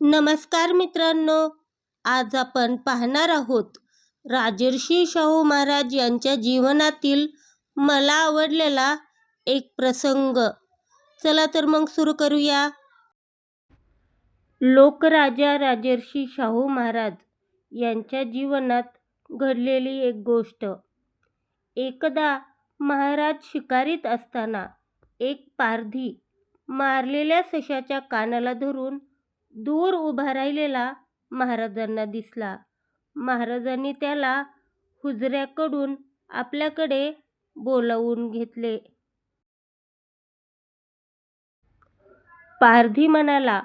नमस्कार मित्रांनो आज आपण पाहणार आहोत राजर्षी शाहू महाराज यांच्या जीवनातील मला आवडलेला एक प्रसंग. चला तर मग सुरू करूया. लोकराजा राजर्षी शाहू महाराज यांच्या जीवनात घडलेली एक गोष्ट. एकदा महाराज शिकारीत असताना एक पारधी मारलेल्या सशाच्या कानाला धरून दूर उभा राहिलेला महाराजांना दिसला. महाराजांनी त्याला हुजऱ्याकडून आपल्याकडे बोलावून घेतले. पारधी म्हणाला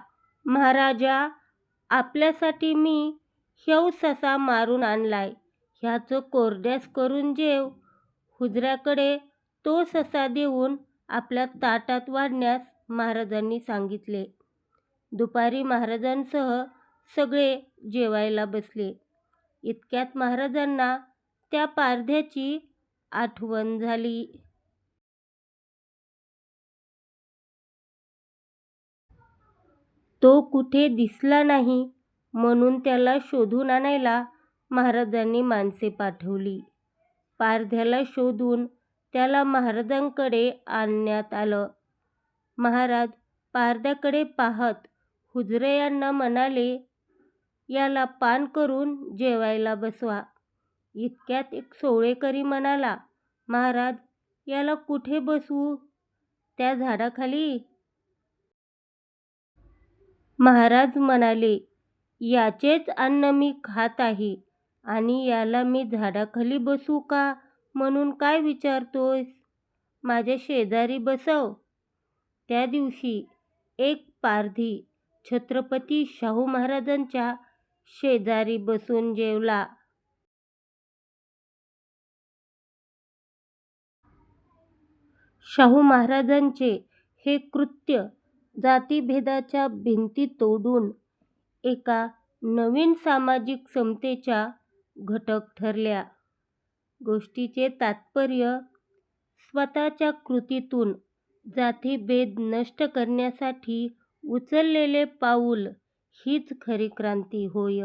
महाराजा आपल्यासाठी मी ह्यव ससा मारून आणलाय. ह्याचं कोरड्यास करून जेव. हुजऱ्याकडे तो ससा देऊन आपल्या ताटात वाढण्यास महाराजांनी सांगितले. दुपारी महाराजांसह सगळे जेवायला बसले. इतक्यात महाराजांना त्या पारध्याची आठवण झाली. तो कुठे दिसला नाही म्हणून त्याला शोधून आणायला महाराजांनी माणसे पाठवली. पारध्याला शोधून त्याला महाराजांकडे आणण्यात आलं. महाराज पारध्याकडे पाहत हुजरे यांना म्हणाले याला पान करून जेवायला बसवा. इतक्यात एक सोळेकरी म्हणाला महाराज याला कुठे बसवू? त्या झाडाखाली? महाराज म्हणाले याचेच अन्न मी खात आहे आणि याला मी झाडाखाली बसू का म्हणून काय विचारतोस माझ्या शेजारी बसव. त्या दिवशी एक पारधी छत्रपती शाहू महाराजांच्या शेजारी बसून जेवला. शाहू महाराजांचे हे कृत्य जातीभेदाच्या भिंती तोडून एका नवीन सामाजिक समतेच्या घटक ठरल्या. गोष्टीचे तात्पर्य स्वतःच्या कृतीतून जातीभेद नष्ट करण्यासाठी उचललेले पाऊल हीच खरी क्रांती होय.